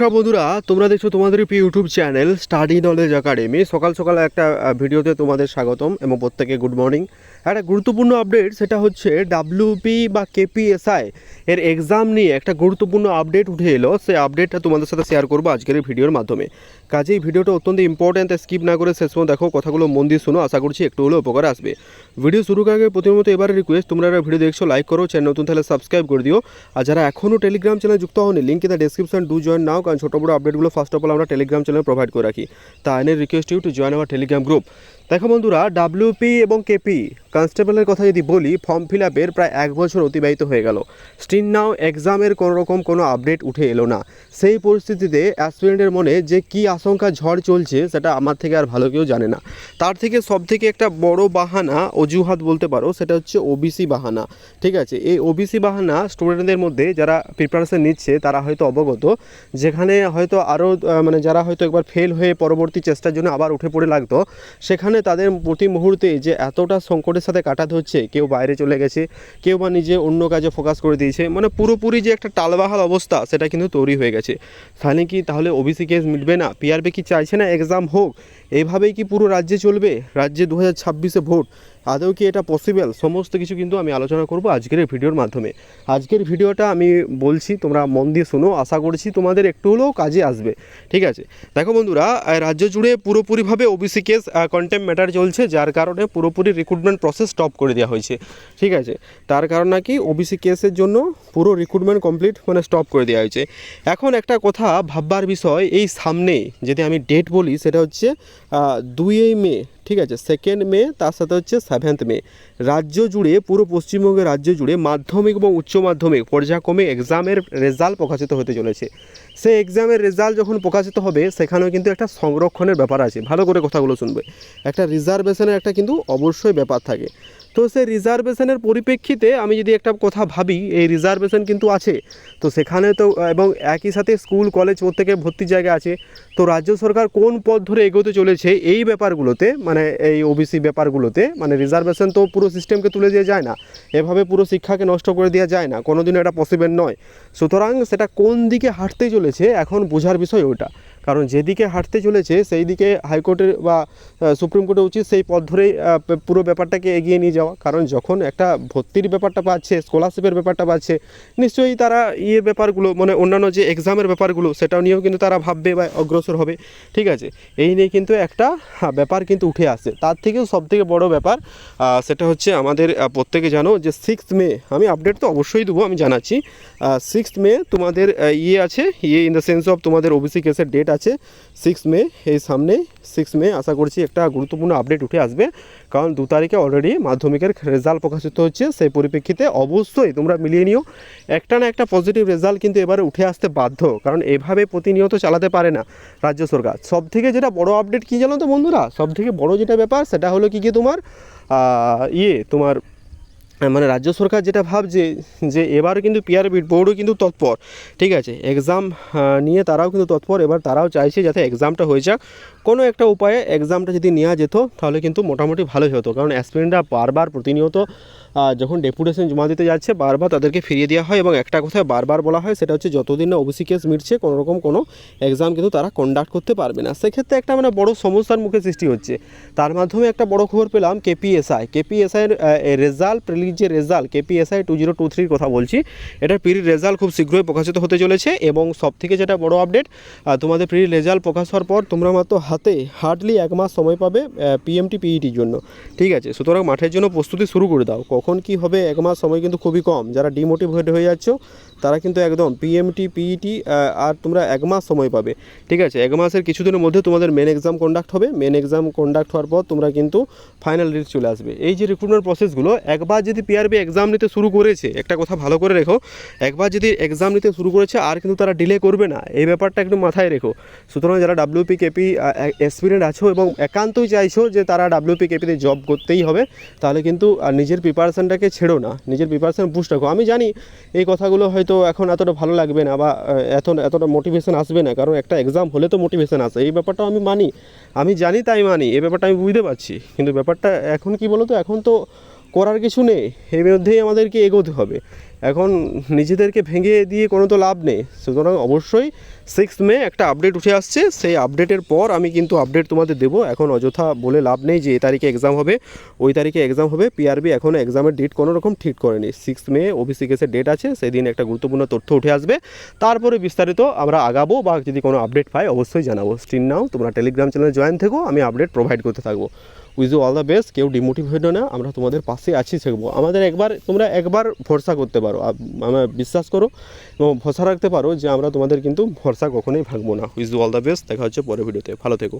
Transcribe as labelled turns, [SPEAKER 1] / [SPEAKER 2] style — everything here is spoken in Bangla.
[SPEAKER 1] সব বন্ধুরা, তোমরা দেখছ তোমাদের প্রিয় YouTube channel study knowledge academy. সকাল সকাল একটা ভিডিওতে তোমাদের স্বাগতম এবং প্রত্যেকে গুড মর্নিং। একটা গুরুত্বপূর্ণ আপডেট সেটা হচ্ছে ডাব্লিউপি বা কেপিএসআই এর এক্সাম নিয়ে একটা গুরুত্বপূর্ণ আপডেট উঠে এলো। সেই আপডেটটা তোমাদের সাথে শেয়ার করব আজকের ভিডিওর মাধ্যমে। কাজেই ভিডিওটা অত্যন্ত ইম্পর্ট্যান্ট স্কিপ না করে শেষ পর্যন্ত দেখো কথাগুলো মন দিয়ে শোনো, আশা করছি একটু হলেও উপকার আসবে। ভিডিও শুরু আগে প্রতির এবারে রিকোয়েস্ট তোমরা ভিডিও দেখছ লাইক করো চ্যানেল নতুন তাহলে সাবস্ক্রাইব করে দিও। আর যারা এখনও টেলিগ্রাম চ্যানেল যুক্ত হয়নি link in the description do join now কারণ ছোটো বড়ো আপডেটগুলো ফার্স্ট অফ অল আমরা টেলিগ্রাম চ্যানেল প্রোভাইড করে রাখি। তা আইনের request you to join our Telegram group দেখো বন্ধুরা ডাব্লিউপি এবং কেপি কনস্টেবলের কথা যদি বলি ফর্ম ফিল আপের প্রায় এক বছর অতিবাহিত হয়ে গেল। স্টিন নাও এক্সামের কোনো রকম কোনো আপডেট উঠে এলো না। সেই পরিস্থিতিতে অ্যাসপিরেন্টের মনে যে কি আশঙ্কা ঝড় চলছে, সেটা আমার থেকে আর ভালো কেউ জানে না। তার থেকে সব থেকে একটা বড় বাহানা, অজুহাত বলতে পারো, সেটা হচ্ছে ওবিসি বাহানা। ঠিক আছে, এই ওবিসি বাহানা স্টুডেন্টদের মধ্যে যারা প্রিপারেশন নিচ্ছে, তারা হয়তো অবগত। যেখানে হয়তো আরও মানে যারা হয়তো একবার ফেল হয়ে পরবর্তী চেষ্টার জন্য আবার উঠে পড়ে লাগতো, সেখানে তাদের প্রতি মুহূর্তে যে এতটা সংকটের সাথে কাটাতে হচ্ছে, কেউ বাইরে চলে গেছে, কেউ বা নিজে অন্য কাজে ফোকাস করে দিয়েছে মানে পুরোপুরি যে একটা টালবাহাল অবস্থা সেটা কিন্তু তৈরি হয়ে গেছে। তাহলে কি তাহলে ওবিসি কেস মিটবে না? পিআরবি কি চাইছে না এক্সাম হোক? এইভাবেই কি পুরো রাজ্যে চলবে? রাজ্যে দু হাজার ছাব্বিশে ভোট আদৌ কি এটা পসিবল সমস্ত কিছু কিন্তু আমি আলোচনা করব আজকের ভিডিওর মাধ্যমে। আজকের ভিডিওটা আমি বলছি, তোমরা মন দিয়ে শোনো, আশা করছি তোমাদের একটু হলেও কাজে আসবে। ঠিক আছে? দেখো বন্ধুরা রাজ্য জুড়ে পুরোপুরিভাবে ওবিসি কেস কন্টেম্প ম্যাটার চলছে, যার কারণে পুরোপুরি রিক্রুটমেন্ট প্রসেস স্টপ করে দেওয়া হয়েছে। ঠিক আছে? তার কারণ নাকি ওবিসি কেসের জন্য পুরো রিক্রুটমেন্ট কমপ্লিট মানে স্টপ করে দেওয়া হয়েছে। এখন একটা কথা ভাববার বিষয়, এই সামনে যদি আমি ডেট বলি, সেটা হচ্ছে দুই মে ঠিক আছে সেকেন্ড মে, তার সাথে হচ্ছে সেভেন্থ মে। রাজ্য জুড়ে, পুরো পশ্চিমবঙ্গের রাজ্য জুড়ে মাধ্যমিক এবং উচ্চ মাধ্যমিক পর্যায়ক্রমে এক্সামের রেজাল্ট প্রকাশিত হতে চলেছে। সেই এক্সামের রেজাল্ট যখন প্রকাশিত হবে, সেখানেও কিন্তু একটা সংরক্ষণের ব্যাপার আছে। ভালো করে কথাগুলো শুনবে। একটা রিজার্ভেশনের একটা কিন্তু অবশ্যই ব্যাপার থাকে। তো সে রিজার্ভেশনের পরিপ্রেক্ষিতে আমি যদি একটা কথা ভাবি, এই রিজার্ভেশন কিন্তু আছে। তো সেখানে তো, এবং একই সাথে স্কুল কলেজ প্রত্যেকে ভর্তির জায়গা আছে। তো রাজ্য সরকার কোন পথ ধরে এগোতে চলেছে এই ব্যাপারগুলোতে মানে এই ওবিসি ব্যাপারগুলোতে মানে রিজার্ভেশন তো পুরো সিস্টেমকে তুলে দেওয়া যায় না। এভাবে পুরো শিক্ষাকে নষ্ট করে দেওয়া যায় না। কোনোদিনও এটা পসিবল নয়। সুতরাং সেটা কোন দিকে হাঁটতে চলেছে এখন বোঝার বিষয় ওটা। কারণ যেদিকে হাঁটতে চলেছে সেই দিকে হাইকোর্টের বা সুপ্রিম কোর্টের উচিত সেই পথ ধরেই পুরো ব্যাপারটাকে এগিয়ে নিয়ে যাওয়া। কারণ যখন একটা ভর্তির ব্যাপারটা পাচ্ছে স্কলারশিপের ব্যাপারটা পাচ্ছে নিশ্চয়ই তারা ইয়ে ব্যাপারগুলো মানে অন্যান্য যে এক্সামের ব্যাপারগুলো সেটাও নিয়েও কিন্তু তারা ভাববে বা অগ্রসর হবে। ঠিক আছে? এই নিয়ে কিন্তু একটা হ্যাঁ, ব্যাপার কিন্তু উঠে আসে তার থেকেও সব থেকে বড় ব্যাপার সেটা হচ্ছে আমাদের প্রত্যেকে জানো যে সিক্স মে আমি আপডেট তো অবশ্যই দেবো আমি জানাচ্ছি। সিক্স মে তোমাদের ইয়ে আছে ইয়ে ইন দ্য সেন্স অফ তোমাদের ওবিসি কেসের ডেট আছে সিক্স মে এই সামনে সিক্স মে আশা করছি একটা গুরুত্বপূর্ণ আপডেট উঠে আসবে। কারণ দু তারিখে অলরেডি মাধ্যমিকের রেজাল্ট প্রকাশিত হচ্ছে, সেই পরিপ্রেক্ষিতে অবশ্যই তোমরা মিলিয়ে নিও। একটা না একটা পজিটিভ রেজাল্ট কিন্তু এবারে উঠে আসতে বাধ্য, কারণ এভাবে প্রতিনিয়ত চালাতে পারে না রাজ্য সরকার। সব থেকে যেটা বড় আপডেট কী জানো তো বন্ধুরা? সব থেকে বড় যেটা ব্যাপার, সেটা হলো কি কি তোমার ইয়ে তোমার মানে রাজ্য সরকার যেটা ভাবছে যে এবার কিন্তু পিআরবি বোর্ডও কিন্তু তৎপর, ঠিক আছে? এক্সাম নিয়ে তারাও কিন্তু তৎপর, এবার তারাও চাইছে যাতে এক্সামটা হয়ে যাক। কোনো একটা উপায়ে এক্সামটা যদি নেওয়া যেত, তাহলে কিন্তু মোটামুটি ভালোই হতো। কারণ অ্যাসপিরেন্টরা বারবার প্রতিনিয়ত যখন ডেপুটেশন জমা দিতে যাচ্ছে, বারবার তাদেরকে ফিরিয়ে দেওয়া হয় এবং একটা কথা বারবার বলা হয়, সেটা হচ্ছে যতদিন না ওবিসি কেস মিটছে কোনো রকম কোনো এক্সাম কিন্তু তারা কন্ডাক্ট করতে পারবে না। সেক্ষেত্রে একটা মানে বড় সমস্যার মুখে সৃষ্টি হচ্ছে। তার মাধ্যমে একটা বড় খবর পেলাম কেপিএসআই কেপিএসআইয়ের রেজাল্ট প্রিলির যে result KPSI two zero two থ্রির কথা বলছি, এটার প্রির রেজাল্ট খুব শীঘ্রই প্রকাশিত হতে চলেছে এবং সব থেকে যেটা বড় আপডেট তোমাদের প্রির রেজাল্ট প্রকাশ হওয়ার পর তোমরা মাত্র হাতে হার্ডলি এক মাস সময় পাবে পিএমটি পিইটির জন্য। ঠিক আছে? সুতরাং মাঠের জন্য প্রস্তুতি শুরু করে দাও। কখন কি হবে এক মাস সময় কিন্তু খুবই কম। যারা ডিমোটিভেট হয়ে যাচ্ছ, তারা কিন্তু একদম পিএমটি পিইটি আর তোমরা এক মাস সময় পাবে। ঠিক আছে? এক মাসের কিছুদিনের মধ্যে তোমাদের মেন এক্সাম কন্ডাক্ট হবে। মেন এক্সাম কন্ডাক্ট হওয়ার পর তোমরা কিন্তু ফাইনাল রিট চলে আসবে। এই যে রিক্রুটমেন্ট প্রসেসগুলো একবার যদি পিআরবি এক্সাম নিতে শুরু করেছে, একটা কথা ভালো করে রেখো, একবার যদি এক্সাম নিতে শুরু করেছে, আর কিন্তু তারা ডিলে করবে না, এই ব্যাপারটা একটু মাথায় রেখো। সুতরাং যারা ডাব্লিউপি কেপি এক্সপিরিয়েন্ট আছো এবং একান্তই চাইছো যে তারা ডাব্লিউপি কেপিতে জব করতেই হবে, তাহলে কিন্তু নিজের প্রিপারেশানটাকে ছেড়ো না, নিজের প্রিপারেশন বুস্ট রাখো। আমি জানি এই কথাগুলো হয়তো এখন এতটা ভালো লাগবে না বা এত, এতটা মোটিভেশন আসবে না, কারণ একটা এক্সাম হলে তো মোটিভেশন আসে এই ব্যাপারটাও আমি মানি। আমি জানি তাই মানি, এই ব্যাপারটা আমি বুঝতে পারছি, কিন্তু ব্যাপারটা এখন কি বলো তো এখন তো করার কিছু নেই। এর মধ্যেই আমাদেরকে এগোতে হবে। এখন নিজেদেরকে ভেঙে দিয়ে কোনো তো লাভ নেই। সুতরাং অবশ্যই সিক্স মে একটা আপডেট উঠে আসছে। সেই আপডেটের পর আমি কিন্তু আপডেট তোমাদের দেবো। এখন অযথা বলে লাভ নেই যে এই তারিখে এক্সাম হবে। ওই তারিখে এক্সাম হবে। পিআরবি এখনও এক্সামের ডেট কোনো রকম ঠিক করেনি। সিক্স মে ওবিসি কেসের ডেট আছে। সেদিন একটা গুরুত্বপূর্ণ তথ্য উঠে আসবে। তারপরে বিস্তারিত আমরা আগাবো বা যদি কোনো আপডেট পাই অবশ্যই জানাব। স্ক্রিন নাও তোমরা টেলিগ্রাম চ্যানেলে জয়েন থেকো। আমি আপডেট প্রোভাইড করতে থাকব। উইজ অল দ্য বেস্ট, কেউ ডিমোটিভেট না, আমরা তোমাদের পাশে আছি থাকব। আমাদের একবার, তোমরা একবার ভরসা করতে পারো আমরা বিশ্বাস করো এবং ভরসা রাখতে পারো যে আমরা তোমাদের কিন্তু ভরসা কখনোই ভাঙবো না। উইজ অল দ্য বেস্ট, দেখা হচ্ছে পরের ভিডিওতে, ভালো থেকো।